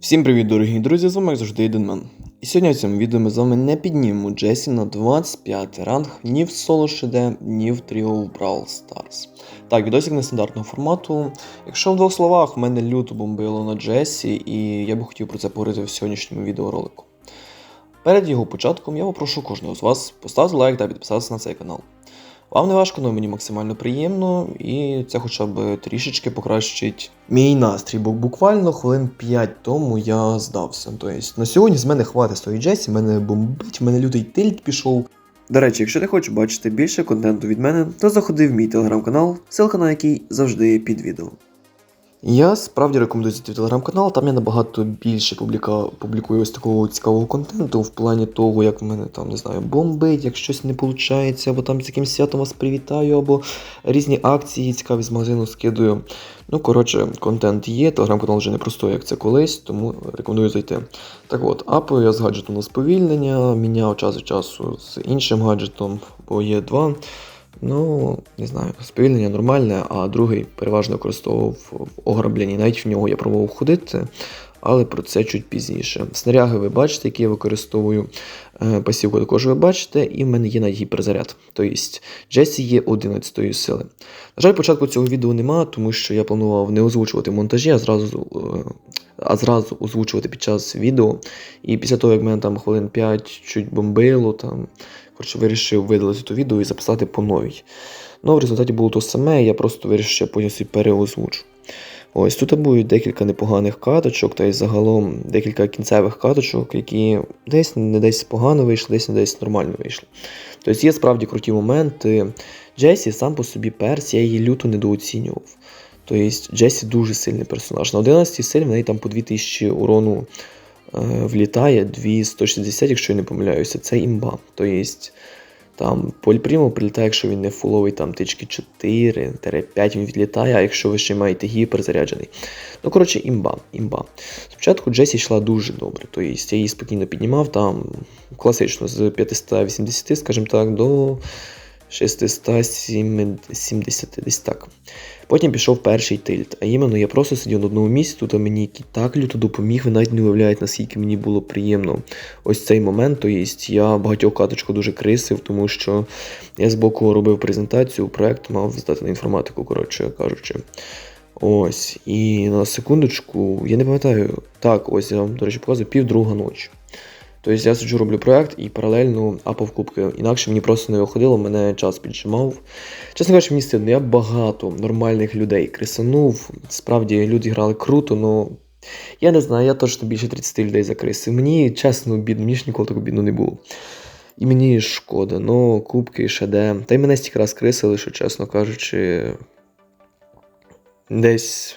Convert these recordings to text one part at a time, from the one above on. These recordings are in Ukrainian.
Всім привіт, дорогі друзі! З вами як завжди Іденмен. І сьогодні в цьому відео ми з вами не піднімемо Джесі на 25 ранг ні в соло ШД, ні в тріо в Brawl Stars. Так, відосик нестандартного формату. Якщо в двох словах, в мене люто бомбило на Джесі, і я би хотів про це поговорити в сьогоднішньому відеоролику. Перед його початком я попрошу кожного з вас поставити лайк та підписатися на цей канал. Вам не важко, але мені максимально приємно, і це хоча б трішечки покращить мій настрій, бо буквально хвилин 5 тому я здався. Тобто на сьогодні з мене хватить стої Джесі, мене бомбить, мене лютий тильт пішов. До речі, якщо ти хочеш бачити більше контенту від мене, то заходи в мій телеграм-канал, ссылка на який завжди під відео. Я справді рекомендую зайти в телеграм-канал, там я набагато більше публіка, публікую ось такого цікавого контенту в плані того, як в мене там, не знаю, бомбить, як щось не виходить, або там з якимсь святом вас привітаю, або різні акції цікаві з магазину скидую. Ну, коротше, контент є, телеграм-канал вже не простой, як це колись, тому рекомендую зайти. Так от, апаю я з гаджетом на сповільнення, міняв час від часу з іншим гаджетом, бо є два. Ну, не знаю, сповільнення нормальне, а другий переважно використовував в ограбленні. Навіть в нього я пробував ходити, але про це чуть пізніше. Снаряги ви бачите, які я використовую. Е, Пасівку також ви бачите, і в мене є навіть гіперзаряд. Тобто Джесі є 11 сили. На жаль, початку цього відео нема, тому що я планував не озвучувати монтажі, а зразу. е, А зразу озвучувати під час відео. І після того, як мене там хвилин 5 чуть бомбило, там Коротше, вирішив видалити то відео і записати по новій. Ну, в результаті було то саме, я просто вирішив, що я потім собі переозвучу. Ось тут будуть декілька непоганих каточок, та й загалом декілька кінцевих каточок, які десь не десь погано вийшли, десь не десь нормально вийшли. Тобто є справді круті моменти. Джесі сам по собі перс, я її люто недооцінював. Тобто Джесі дуже сильний персонаж. На 11 силі в неї там по 2000 урону влітає 260, якщо я не помиляюся, це імба. Тобто там Польпрімо прилітає, якщо він не фуловий, там тички 4-5 він відлітає, а якщо ви ще маєте гіпер заряджений. Ну, коротше, імба. імба. Спочатку Джесі йшла дуже добре, тобто я її спокійно піднімав, там класично з 580, скажімо так, до 670, десь так. Потім пішов перший тильт. А іменно я просто сидів на одному місці, тут мені Кіт так люто допоміг, ви навіть не уявляєте, наскільки мені було приємно ось цей момент. Тобто я багатьох каточку дуже крисив, тому що я збоку робив презентацію, проект мав здати на інформатику, коротше кажучи. Ось. І на секундочку, я не пам'ятаю, так, ось я вам, до речі, показую півдруга ночі. Тобто я сиджу, роблю проект і паралельно апав кубки. Інакше мені просто не виходило, мене час піджимав. Чесно кажучи, мені стидно, я багато нормальних людей крисанув. Справді люди грали круто, але я не знаю, я точно більше 30 людей закрисив. Мені чесно бідно, мені ж ніколи такого бідно не було. І мені шкода, ну, кубки, ШД. Та й мене стільки раз крисили, що, чесно кажучи, десь.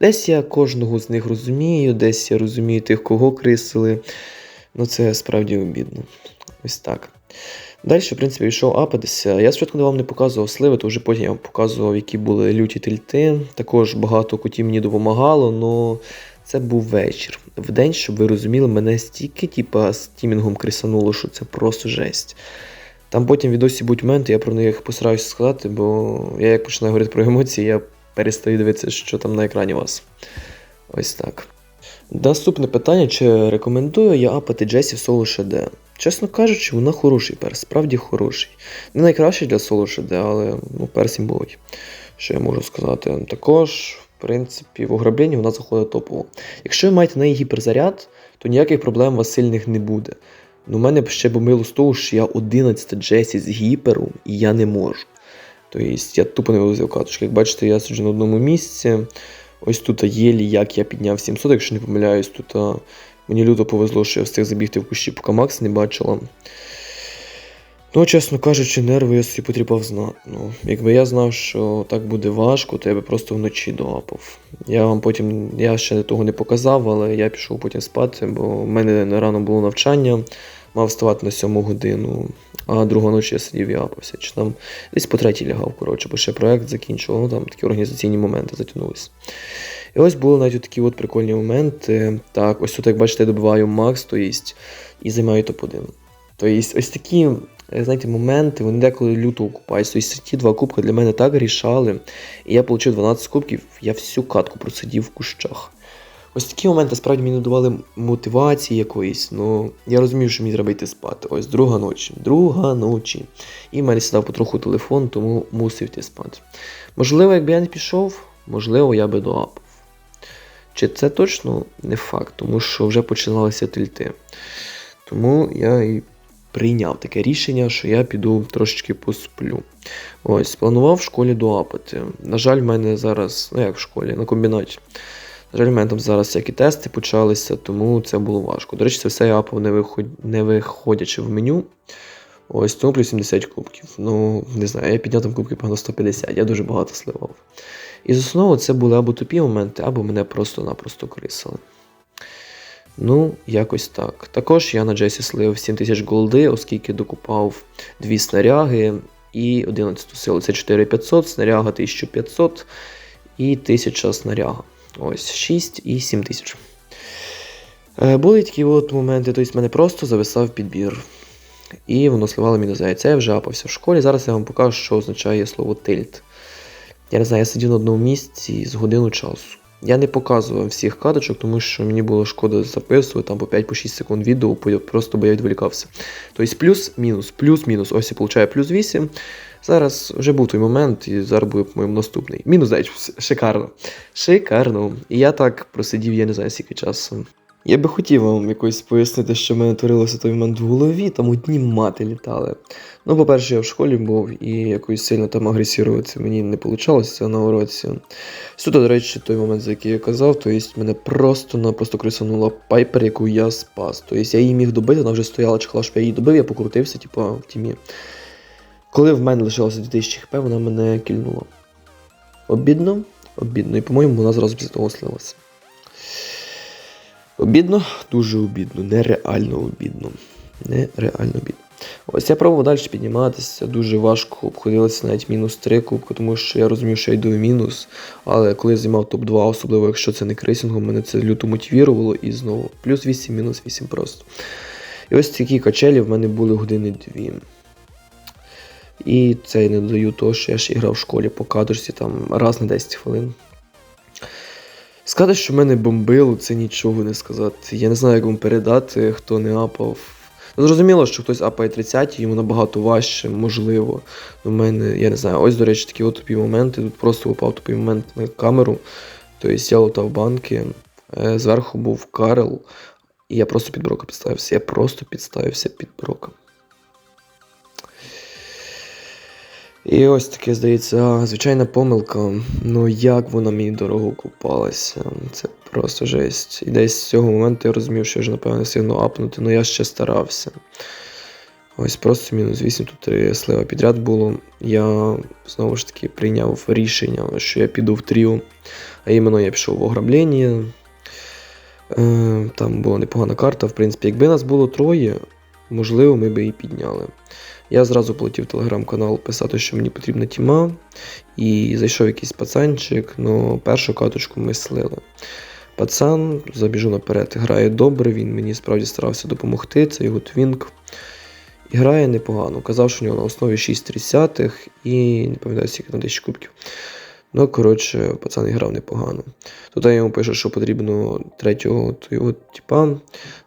Десь я кожного з них розумію, десь я розумію тих, кого крисили. Ну, це справді обідно. Ось так. Далі, в принципі, йшов апатися. Я спочатку вам не показував сливи, то вже потім я вам показував, які були люті тильти. Також багато кутів мені допомагало, але це був вечір. В день, щоб ви розуміли, мене стільки, типа, з тімінгом крисануло, що це просто жесть. Там потім відосі будуть моменти, я про них постараюся сказати, бо я як починаю говорити про емоції, я перестаю дивитися, що там на екрані у вас. Ось так. Наступне питання: чи рекомендую я апати Джесі в соло ШД? Чесно кажучи, вона хороший перс, справді хороший. Не найкращий для соло ШД, але ну, перс імбовий. Що я можу сказати? Також, в принципі, в ограбленні вона заходить топово. Якщо ви маєте на неї гіперзаряд, то ніяких проблем у вас сильних не буде. Ну, мене ще бомило з того, що я 11 Джесі з гіперу, і я не можу. Тобто я тупо не вилазив каточки. Як бачите, я сиджу на одному місці. Ось тут єлі, як я підняв 700, якщо не помиляюсь, тут мені люто повезло, що я встиг забігти в кущі, поки Макс не бачила. Ну, чесно кажучи, нерви я собі потрібав знати. Ну, якби я знав, що так буде важко, то я би просто вночі доапав. Я вам потім, я ще того не показав, але я пішов потім спати, бо в мене рано було навчання, мав вставати на 7 годину, а другу ночі я сидів і апався. Чи там десь по третій лягав, коротше, бо ще проект закінчував, ну там такі організаційні моменти затягнулися. І ось були навіть такі от прикольні моменти. Так, ось тут, як бачите, я добиваю Макс, то єсть, і займаю топ-1. Тобто ось такі, знаєте, моменти, вони деколи люто окупаються. Тобто ті два кубки для мене так рішали. І я отримав 12 кубків, я всю катку просидів в кущах. Ось такі моменти справді мені давали мотивації якоїсь, ну я розумів, що мені треба йти спати. Ось друга ночі, друга ночі. І в мене сідав потроху телефон, тому мусив йти спати. Можливо, якби я не пішов, можливо, я би доапав. Чи це точно не факт, тому що вже починалися тильти. Тому я і прийняв таке рішення, що я піду трошечки посплю. Ось, планував в школі доапати. На жаль, в мене зараз, ну як в школі, на комбінаті. В мене там зараз всякі тести почалися, тому це було важко. До речі, це все я не, виход... не виходячи в меню. Ось тому плюс 70 кубків. Ну, не знаю, я підняв там кубки на 150, я дуже багато сливав. І з основного це були або тупі моменти, або мене просто-напросто крисили. Ну, якось так. Також я на Джесі слив 7000 голди, оскільки докупав дві снаряги і 11 силу. Це 4500, снаряга 1500 і 1000 снаряга. Ось 6 і 7 тисяч. Були такі от моменти, тобто в мене просто зависав підбір. І воно сливало мені до Це я вже апався в школі. Зараз я вам покажу, що означає слово тильт. Я не знаю, я сидів на одному місці з годину часу. Я не показував всіх карточок, тому що мені було шкода записувати там по 5-6 секунд відео, просто бо я відволікався. Тобто плюс-мінус, плюс-мінус. Ось я получаю плюс 8. Зараз вже був той момент, і зараз буде, по-моєму, наступний. Мінус 9, шикарно. Шикарно. І я так просидів, я не знаю, скільки часу. Я би хотів вам якось пояснити, що в мене творилося той момент в голові, там одні мати літали. Ну, по-перше, я в школі був і якось сильно там агресувати мені не вийшло на уроці. Сюди, до речі, той момент, за який я казав, то є мене просто-напросто крисанула пайпер, яку я спас. Тобто я її міг добити, вона вже стояла, чекала, щоб я її добив, я покрутився, типу, в тімі. Коли в мене лишилося 2000 хп, вона мене кільнула. Обідно, обідно. І, по-моєму, вона зразу після того слилася. Обідно, дуже обідно, нереально обідно. Нереально обідно. Ось я пробував далі підніматися, дуже важко обходилося навіть мінус 3 кубку, тому що я розумів, що я йду в мінус. Але коли я займав топ-2, особливо якщо це не крейсингом, мене це люто мотивувало і знову. Плюс 8, мінус 8 просто. І ось такі качелі в мене були години 2. І це я не додаю того, що я ще грав в школі по кадрці там раз на 10 хвилин. Сказати, що мене бомбило, це нічого не сказати. Я не знаю, як вам передати, хто не апав. Ну, Зрозуміло, що хтось апає 30, йому набагато важче, можливо. У мене, я не знаю, ось, до речі, такі от тупі моменти. Тут просто випав тупий момент на камеру. Тобто я лутав банки, е, зверху був Карел, і я просто під брока підставився. Я просто підставився під брока. І ось таке, здається, звичайна помилка. Ну як вона мені дорого купалася. Це просто жесть. І десь з цього моменту я розумів, що я вже, напевно, сильно апнути, але я ще старався. Ось просто мінус 8, тут слива підряд було. Я знову ж таки прийняв рішення, що я піду в тріо. А іменно я пішов в ограблення. Е, Там була непогана карта. В принципі, якби нас було троє, можливо, ми би її підняли. Я зразу полетів в телеграм-канал писати, що мені потрібна тіма. І зайшов якийсь пацанчик, але першу каточку ми слили. Пацан, забіжу наперед, грає добре, він мені справді старався допомогти, це його твінк. І грає непогано. Казав, що у нього на основі 6 тридцятих і не пам'ятаю, скільки на 10 кубків. Ну, коротше, пацан грав непогано. Тут я йому пишу, що потрібно третього того типа.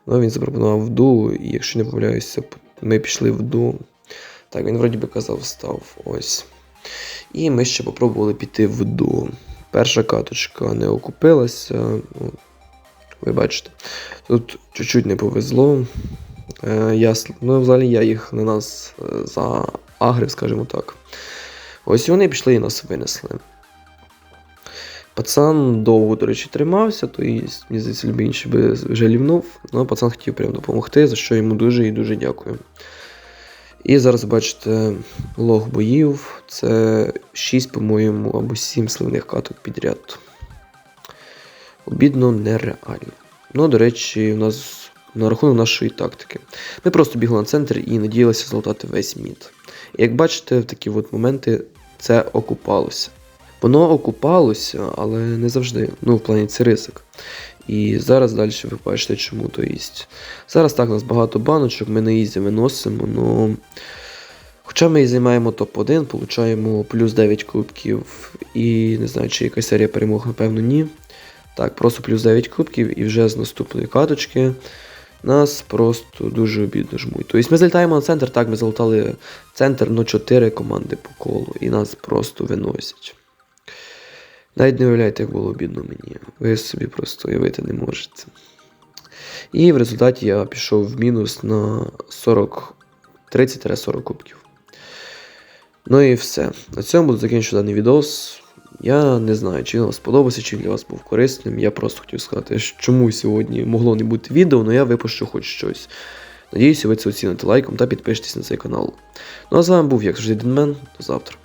Ну, він запропонував в ду, і якщо не помиляюся, ми пішли в ду. Так, він вроді би казав, став ось. І ми ще попробували піти в ду. Перша каточка не окупилася. Ну, Ви бачите. Тут чуть-чуть не повезло. Е, я, ну, Взагалі я їх на нас е, заагрив, скажімо так. Ось вони пішли і нас винесли. Пацан довго, до речі, тримався, то і, здається, любий би вже лівнув, але пацан хотів прям допомогти, за що йому дуже і дуже дякую. І зараз бачите лог боїв. Це 6, по-моєму, або 7 сливних каток підряд. Обідно нереально. Ну, до речі, у нас на рахунок нашої тактики. Ми просто бігли на центр і надіялися злотати весь мід. І як бачите, в такі от моменти це окупалося. Воно окупалося, але не завжди. Ну, в плані це ризик. І зараз далі ви бачите, чому то їсть. Зараз так у нас багато баночок, ми на ізі виносимо, ну. Хоча ми і займаємо топ-1, получаємо плюс 9 кубків і не знаю, чи якась серія перемог, напевно, ні. Так, просто плюс 9 кубків і вже з наступної каточки нас просто дуже обідно жмуть. Тобто ми залітаємо на центр, так, ми залутали центр, но 4 команди по колу, і нас просто виносять. Навіть не уявляєте, як було обідно мені. Ви собі просто уявити не можете. І в результаті я пішов в мінус на 40, 30-40 кубків. Ну і все. На цьому буду закінчувати даний відос. Я не знаю, чи він вам сподобався, чи він для вас був корисним. Я просто хотів сказати, чому сьогодні могло не бути відео, але я випущу хоч щось. Надіюся, ви це оціните лайком та підпишетесь на цей канал. Ну а з вами був, як завжди, Денмен. До завтра.